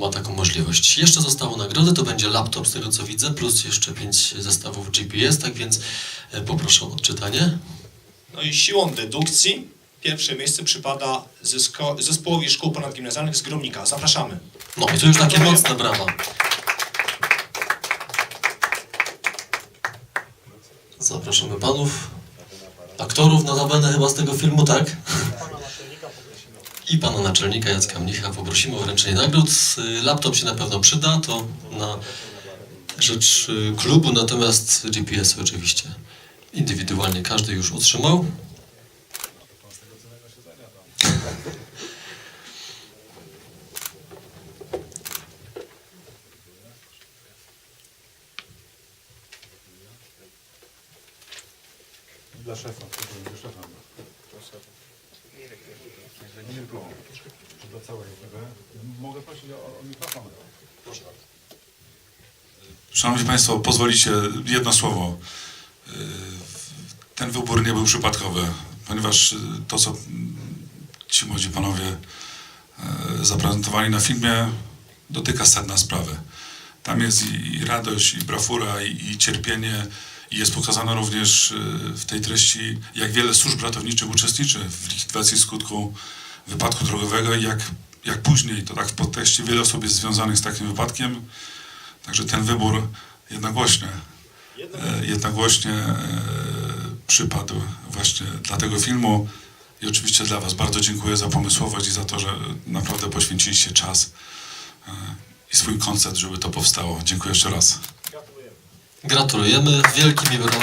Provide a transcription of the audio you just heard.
ma taką możliwość. Jeszcze zostało nagrody, to będzie laptop z tego co widzę, plus jeszcze pięć zestawów GPS, tak więc e, poproszę o odczytanie. No i siłą dedukcji pierwsze miejsce przypada zespołowi szkół ponadgimnazjalnych z Gromnika. Zapraszamy. No i to już takie mocne brawa. Zapraszamy panów, aktorów notabene chyba z tego filmu, tak? I pana naczelnika Jacka Mnicha poprosimy o wręczenie nagród. Laptop się na pewno przyda, to na rzecz y, klubu, natomiast GPS oczywiście indywidualnie każdy już otrzymał. Dla szefa, dla szefa. Czy dla całej. Mogę prosić o, o mikrofon? Proszę bardzo. Szanowni Państwo, pozwolicie jedno słowo. Yy, Ten wybór nie był przypadkowy, ponieważ yy, to, co ci młodzi panowie yy, zaprezentowali na filmie, dotyka sedna sprawy. Tam jest i, i radość, i brawura, i, i cierpienie, i jest pokazane również yy, w tej treści, jak wiele służb ratowniczych uczestniczy w likwidacji skutku wypadku drogowego i jak, jak później, to tak w podtekście, wiele osób jest związanych z takim wypadkiem, Także ten wybór jednogłośnie, e, jednogłośnie e, przypadł właśnie dla tego filmu. I oczywiście dla Was bardzo dziękuję za pomysłowość i za to, że naprawdę poświęciliście czas e, i swój koncert, żeby to powstało. Dziękuję jeszcze raz. Gratulujemy, wielkimi brawami.